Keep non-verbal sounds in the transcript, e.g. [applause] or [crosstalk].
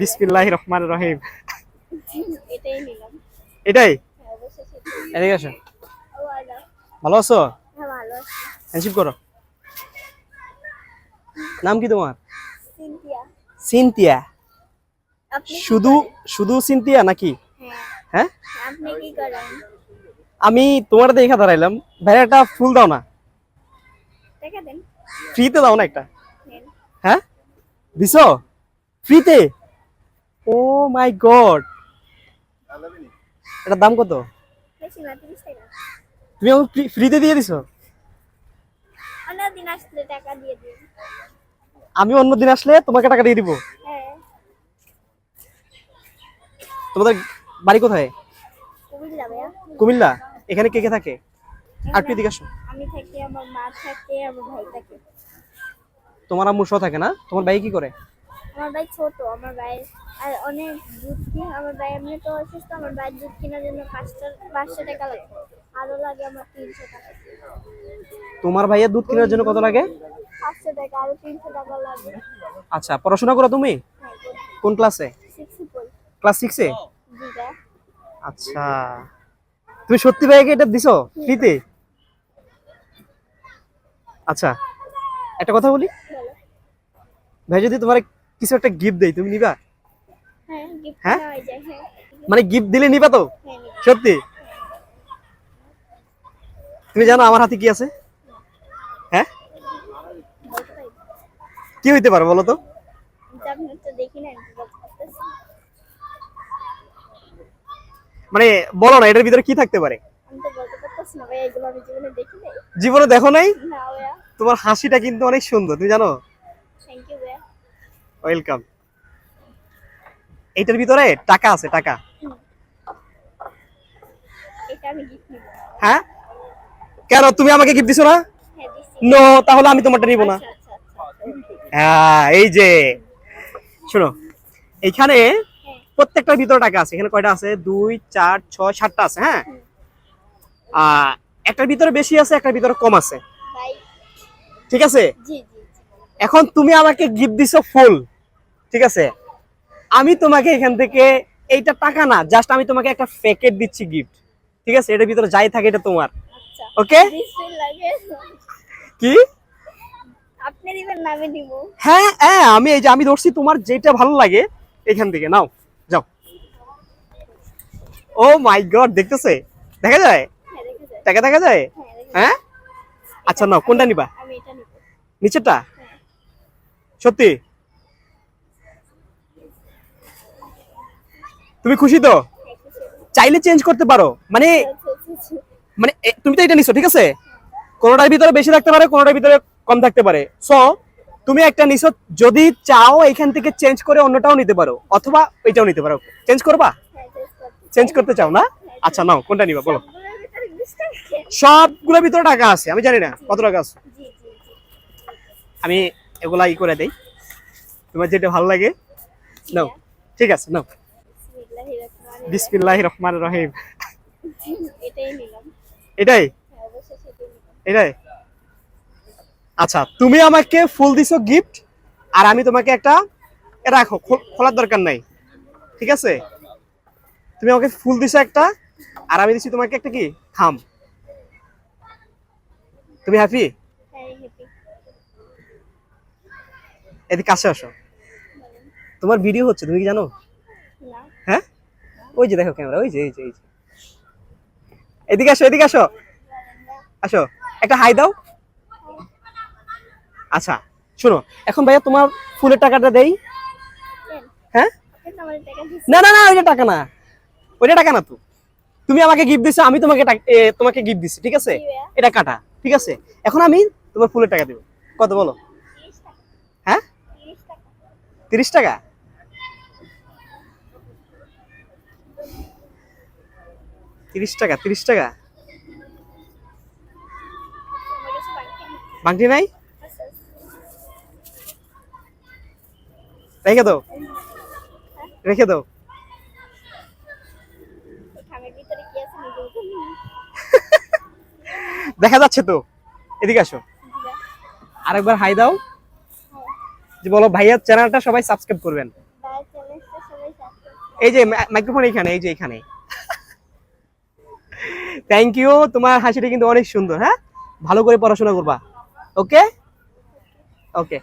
বিসমিল্লাহ রহমান রহিম। এটাই নিলাম। এটাই? হ্যাঁ। এদিকে আসো। ভালো আছো? হ্যাঁ ভালো আছি। হ্যান্ডশিপ করো। নাম কি তোমার? সিনতিয়া আপনি শুধু শুধু সিনতিয়া নাকি? হ্যাঁ। হ্যাঁ? আপনি কি করেন? আমি তোমার দেখা দাঁড়াইলাম। ভাই একটা ফুল দাও না। দেখা দেন। ফ্রিতে দাও না একটা। হ্যাঁ? দিছো? ফ্রিতে ও মাই গড। এটার দাম কত? তুমি আমাকে ফ্রিতে দিয়ে দিছো? অন্য দিন আসলে আমি তোমাকে টাকা দিয়ে দিব। তোমাদের বাড়ি কোথায়? কুমিল্লা। এখানে কে কে থাকে? আর এদিকে আসো আমি থাকি আমার মা থাকে আমার ভাই থাকে। তোমার আম্মু সহ থাকে না? তোমার ভাই কি করে? আমার ভাই ছোট আমার ভাই আর অনেক দুধ কিনে আমার ভাই এমনি তো অসুস্থ আমার ভাই দুধ কেনার জন্য পাঁচটা পাঁচশো টাকা লাগে। আরও লাগে আমার তিনশো টাকা। তোমার ভাইয়ের দুধ কেনার জন্য কত লাগে? পাঁচশো টাকা আরও তিনশো টাকা লাগে। আচ্ছা পড়াশোনা করো তুমি? হ্যাঁ কোন ক্লাসে? ক্লাস সিক্সে আচ্ছা। তুমি সত্যি ভাইকে এটা দিছো? ফ্রিতে? আচ্ছা একটা কথা বলি। ভাই যদি তোমার কিছু একটা গিফট দেই তুমি নিবা? হ্যাঁ হ্যাঁ? হ্যাঁ। মানে গিফট দিলে নিবা তো? হ্যাঁ সত্যি? তুমি জানো আমার হাতে কি আছে? হ্যাঁ? কি হইতে পারে বলো তো। মানে বলো না এটার ভিতরে কি থাকতে পারে? জীবনে দেখি নাই। তোমার হাসিটা কিন্তু অনেক সুন্দর তুমি জানো? ওয়েলকাম এইটার ভিতরে টাকা আছে টাকা। হ্যাঁ? কেন তুমি আমাকে গিফট দিছো না? হ্যাঁ নো তাহলে আমি তোমারটা নিব না। আচ্ছা আচ্ছা আচ্ছা হ্যাঁ এই যে। শোনো এইখানে হ্যাঁ। প্রত্যেকটার ভিতরে টাকা আছে। এখানে কয়টা আছে? দুই চার ছয় সাতটা আছে হ্যাঁ? একটার ভিতরে বেশি আছে একটার ভিতরে কম আছে। ঠিক আছে? এখন তুমি আমাকে গিফট দিছো ফুল ঠিক আছে? আমি তোমাকে এখান থেকে এইটা টাকা না জাস্ট আমি তোমাকে একটা প্যাকেট দিচ্ছি গিফট ঠিক আছে? এটার ভিতরে যাই থাকে এটা তোমার আচ্ছা। ওকে? কি? হ্যাঁ হ্যাঁ আমি এই যে আমি ধরছি তোমার যেটা ভালো লাগে এখান থেকে নাও যাও। ও মাই গড দেখতেছে? দেখা যায়? হ্যাঁ টাকা দেখা যায়? হ্যাঁ রেখে যায়। হ্যাঁ? আচ্ছা নাও কোনটা নিবা? নিচেরটা? সত্যি? তুমি খুশি তো? চাইলে চেঞ্জ করতে পারো। মানে মানে তুমি তো এটা নিছো, ঠিক আছে? কোনোটার ভিতরে বেশি থাকতে পারে, কোনোটার ভিতরে কম থাকতে পারে। সো তুমি একটা নিছো, যদি চাও এখান থেকে চেঞ্জ করে অন্যটাও নিতে পারো, অথবা এটাও নিতে পারো। চেঞ্জ করবা? চেঞ্জ করতে চাও না? আচ্ছা নাও, কোনটা নিবা, বলো। সবগুলোর ভিতরে টাকা আছে, আমি জানি না, কত টাকা আছে। আমি এগুলা ই করে দেই। তোমার যেটা ভালো লাগে, নাও, ঠিক আছে, নাও। বিসমিল্লাহ রহমান রহিম। এটাই এটাই? হ্যাঁ এটাই? আচ্ছা তুমি আমাকে ফুল দিছো গিফট আর আমি তোমাকে একটা রাখো খোলার দরকার নাই। ঠিক আছে? তুমি আমাকে ফুল দিছো একটা আর আমি দিচ্ছি তোমাকে একটা কি? থাম তুমি হ্যাপি হ্যাঁ এদিকে কাছে আসো। তোমার ভিডিও হচ্ছে তুমি কি জানো? ওই যে দেখো ক্যামেরা ওই যে এই যে এই যে। এদিকে আসো এদিকে আসো। আসো একটা হাই দাও। আচ্ছা শোনো এখন ভাইয়া তোমার ফুলের টাকাটা দেই। হ্যাঁ? না না না ওইটা টাকা না। ওইটা টাকা না তো। তুমি আমাকে গিফট দিছো আমি তোমাকে তোমাকে গিফট দিচ্ছি ঠিক আছে? এটা কাটা ঠিক আছে? এখন আমি তোমার ফুলের টাকা দেবো। কত বলো? হ্যাঁ? তিরিশ টাকা? তিরিশ টাকা তিরিশ টাকা। বাংটি নাই রেখে দাও রেখে দাও। [laughs] দেখা যাচ্ছে তো এদিকে আসো। আরেকবার হাই দাও যে বলো ভাইয়ার চ্যানেলটা সবাই সাবস্ক্রাইব করবেন এই যে মাইক্রোফোন এইখানে এই যে এখানে থ্যাংক ইউ তোমার হাসিটা কিন্তু অনেক সুন্দর হ্যাঁ? ভালো করে পড়াশোনা করবা। ওকে ওকে